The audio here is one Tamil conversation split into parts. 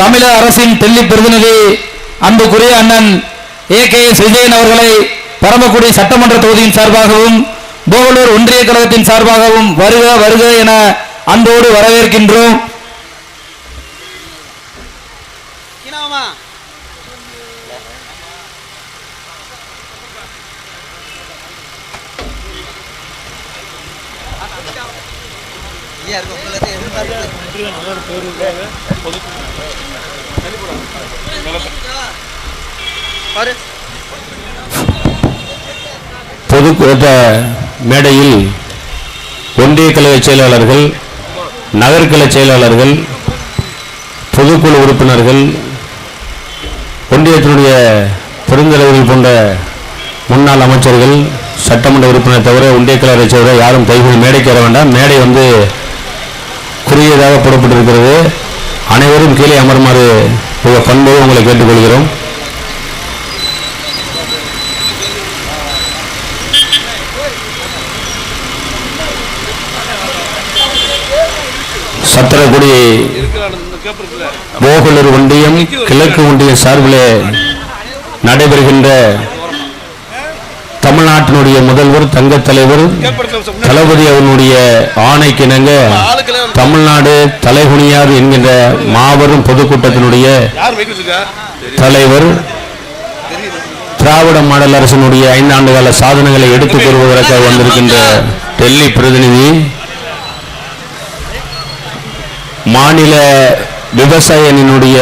தமிழக அரசின் டெல்லி பிரதிநிதி அன்புக்குரிய அண்ணன் ஏ கே எஸ் விஜயன் அவர்களை பரமக்குடி சட்டமன்ற தொகுதியின் சார்பாகவும் போகலூர் ஒன்றிய கழகத்தின் சார்பாகவும் வருக வருக என அன்போடு வரவேற்கின்றோம். பொதுக்கூட்ட மேடையில் ஒன்றிய கழக செயலாளர்கள் நகர்கழக செயலாளர்கள் பொதுக்குழு உறுப்பினர்கள் ஒன்றியத்தினுடைய பெருந்தலைவர்கள் போன்ற முன்னாள் அமைச்சர்கள் சட்டமன்ற உறுப்பினர் தவிர ஒன்றிய கழக தவிர யாரும் கைகள் மேடைக்கு வர வேண்டாம். மேடை வந்து குறுகியதாக போடப்பட்டிருக்கிறது. அனைவரும் கீழே அமருமாறு உங்கள் பண்போடு உங்களை கேட்டுக்கொள்கிறோம். சத்திரக்குடி போகலூர் ஒன்றியம் கிழக்கு ஒன்றிய சார்பில் நடைபெறுகின்ற தமிழ்நாட்டினுடைய முதல்வர் தங்க தலைவர் தளபதி அவனுடைய ஆணைக்கிணங்க தமிழ்நாடு தலைகுனியார் என்கின்ற மாபெரும் பொதுக்கூட்டத்தினுடைய தலைவர் திராவிட மாடல் அரசினுடைய ஐந்தாண்டு கால சாதனைகளை எடுத்துக் கொள்வதற்காக வந்திருக்கின்ற டெல்லி பிரதிநிதி மாநில விவசாயினுடைய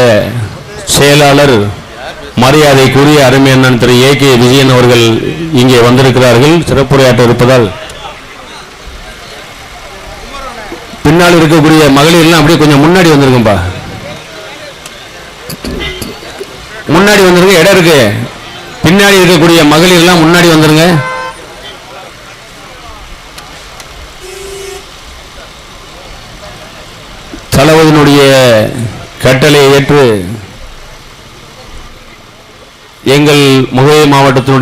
செயலாளர் மரியாதைக்குரிய அருமையண்ணன் திரு ஏ கே விஜயன் அவர்கள் இங்கே வந்திருக்கிறார்கள். சிறப்புரையாற்ற இருப்பதால் பின்னால் இருக்கக்கூடிய மகளிர்லாம் அப்படியே கொஞ்சம் முன்னாடி வந்திருக்கும்பா. முன்னாடி வந்துருங்க இடம் இருக்கு. பின்னாடி இருக்கக்கூடிய மகளிர் எல்லாம் முன்னாடி வந்துருங்க. தளபதியினுடைய கட்டளை ஏற்று எங்கள் முகை மாவட்டத்தினுடைய